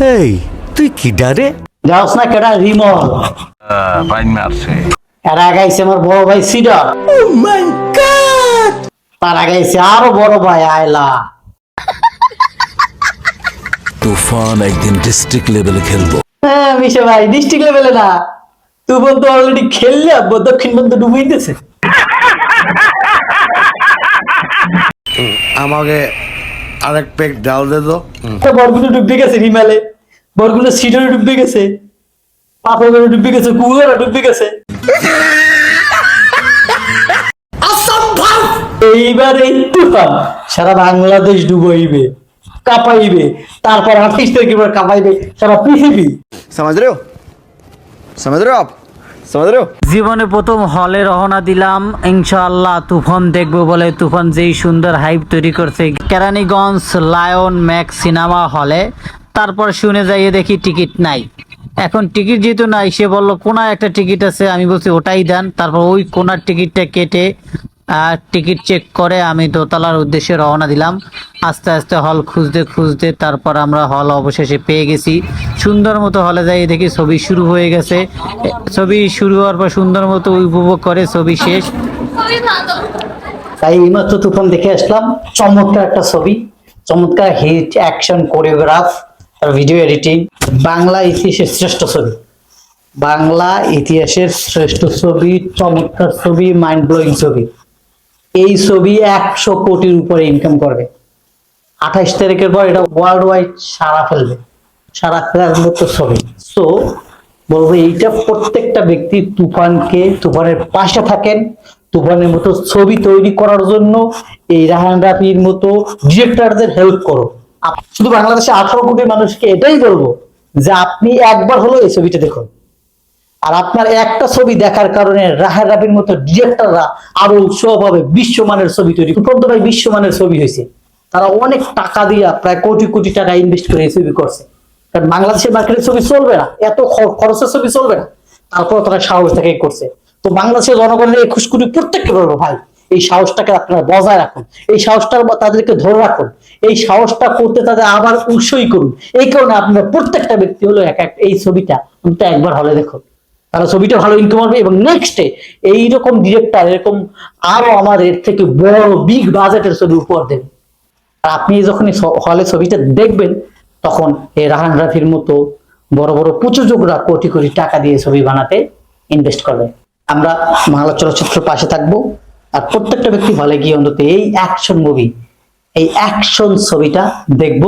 এই তুই কি ডারে? যাওস না কেডা রিমল। বাইন মারছে। এরা গাইছে আমার বড় ভাই সিডার তারা গাইছে আরও বড় ভাই আয়লা তুফান একদিন ডিস্ট্রিক্ট লেভেলে খেলব। হ্যাঁ মিশে ভাই ডিস্ট্রিক্ট লেভেলে না। তুই বলতো অলরেডি খেললে ব- দক্ষিণ বন্ধু ডুবইতেছে। আমাকে আরেক পেক ডাল দে তো। বরগুলো ডুববে গেছে হিমালে। বরগুলো সিটরে ডুববে গেছে। পাপড়ে ডুববে গেছে। কুয়োরা ডুববে গেছে। এইবার এই তুফান সারা বাংলাদেশ ডুবাইবে কাঁপাইবে। তারপর আঠাশ তারিখের কাঁপাইবে সারা পৃথিবী। সমাজ রে সমাজ রে জীবনে প্রথম হলে রহনা দিলাম, ইনশাআল্লাহ তুফান দেখব বলে। তুফান যেই সুন্দর হাইপ তৈরি করছে, কেরানীগঞ্জ লায়ন ম্যাক্স সিনেমা হলে তারপর শুনে যাইয়ে দেখি টিকিট নাই। এখন টিকিট যেহেতু নাই, সে বলল কোনা একটা টিকিট আছে? আমি বলছি, ওটাই দেন। তারপর ওই কোনার টিকিটটা কেটে টিকিট চেক করে আমি দোতলার উদ্দেশ্যে রওনা দিলাম। আস্তে আস্তে হল খুঁজতে খুঁজতে তারপর আমরা হল অবশেষে পেয়ে গেছি। সুন্দর মতো হলে যাই, দেখি ছবি শুরু হয়ে গেছে। ছবি শুরু হওয়ার পর সুন্দর মতো উপভোগ করে ছবি শেষ। তাই এইমাত্র তুফান দেখে আসলাম। চমৎকার একটা ছবি, চমৎকার হিট, অ্যাকশন, কোরিওগ্রাফ আর ভিডিও এডিটিং। বাংলা ইতিহাসের শ্রেষ্ঠ ছবি। বাংলা ইতিহাসের শ্রেষ্ঠ ছবি, চমৎকার ছবি মাইন্ড ব্লোয়িং ছবি। এই ছবি একশো কোটির উপরে ইনকাম করবে। আঠাইশ তারিখের পর এটা ওয়ার্ল্ড ওয়াইড সারা ফেলবে। সারা ফেলার মতো ছবি। সো বলব এইটা প্রত্যেকটা ব্যক্তি তুফানকে, তুফানের পাশে থাকেন, তুফানের মতো ছবি তৈরি করার জন্য এই রাহান রাফির মতো ডিরেক্টরদের হেল্প করো। শুধু বাংলাদেশে আঠারো কোটি মানুষকে এটাই বলব যে আপনি একবার হলো এই ছবিটা দেখুন। আর আপনার একটা ছবি দেখার কারণে রাহের রাফির মতো ডিরেক্টররা আরও উৎসাহ পাবে বিশ্বমানের ছবি তৈরি পর্যন্ত ভাই বিশ্বমানের ছবি হয়েছে। তারা অনেক টাকা দিয়া প্রায় কোটি কোটি টাকা ইনভেস্ট করে এই ছবি করছে। কারণ বাংলাদেশের মার্কেটে ছবি চলবে না। এত খরচের ছবি চলবে না। তারপর তারা সাহস থেকে করছে। তো বাংলাদেশের জনগণের একুশ কোটি প্রত্যেককে বলব ভাই, এই সাহসটাকে আপনারা বজায় রাখুন। এই সাহসটা তাদেরকে ধরে রাখুন। এই সাহসটা করতে তাদের আবার উৎসই করুন। এই কারণে আপনারা প্রত্যেকটা ব্যক্তি হলো এক এক এই ছবিটা। একবার হলে দেখুন। তারা ছবিটা ভালো ইনকাম হবে এবং নেক্সটে এইরকম ডিরেক্টর এরকম আরও আমার এর থেকে বড় বিগ বাজেটের ছবি উপহার দেবে। আর আপনি যখন হলে ছবিটা দেখবেন, তখন এই রাহান রাফির মতো বড় বড় প্রযোজকরা কোটি কোটি টাকা দিয়ে ছবি বানাতে ইনভেস্ট করবে। আমরা বাংলা চলচ্চিত্র পাশে থাকব আর প্রত্যেকটা ব্যক্তি হলে গিয়ে অন্তত এই অ্যাকশন মুভি এই অ্যাকশন ছবিটা দেখব।